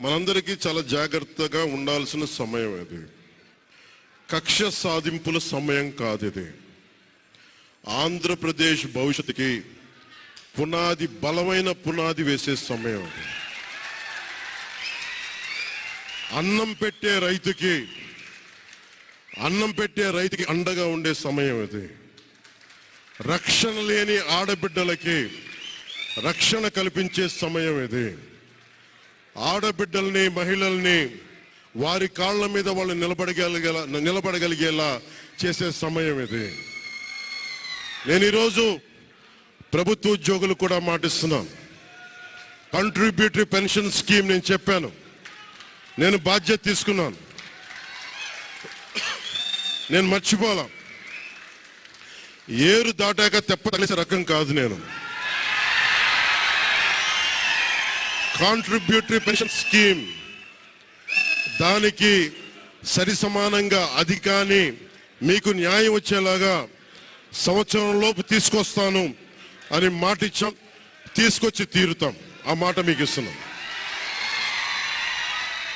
మనందరికీ చాలా జాగ్రత్తగా ఉండాల్సిన సమయం ఇది. కక్ష సాధింపుల సమయం కాదు ఇది. ఆంధ్రప్రదేశ్ భవిష్యత్తుకి పునాది బలమైన పునాది వేసే సమయం అది అన్నం పెట్టే రైతుకి అన్నం పెట్టే రైతుకి అండగా ఉండే సమయం ఇది. రక్షణ లేని ఆడబిడ్డలకి రక్షణ కల్పించే సమయం ఇది. ఆడబిడ్డల్ని మహిళల్ని వారి కాళ్ళ మీద వాళ్ళు నిలబడగలిగేలా నిలబడగలిగేలా చేసే సమయం ఇది. నేను ఈరోజు ప్రభుత్వ ఉద్యోగులు కూడా మాటిస్తున్నాను. కంట్రిబ్యూటరీ పెన్షన్ స్కీమ్ నేను చెప్పాను. నేను బాధ్యత తీసుకున్నాను. నేను మర్చిపోలా. ఏరు దాటాక తెప్ప రకం కాదు నేను. కాంట్రిబ్యూటరీ పెన్షన్ స్కీమ్ దానికి సరి సమానంగా అది కానీ మీకు న్యాయం వచ్చేలాగా సంవత్సరంలోపు తీసుకొస్తాను అని మాట ఇచ్చాం తీసుకొచ్చి తీరుతాం. ఆ మాట మీకు ఇస్తున్నాం.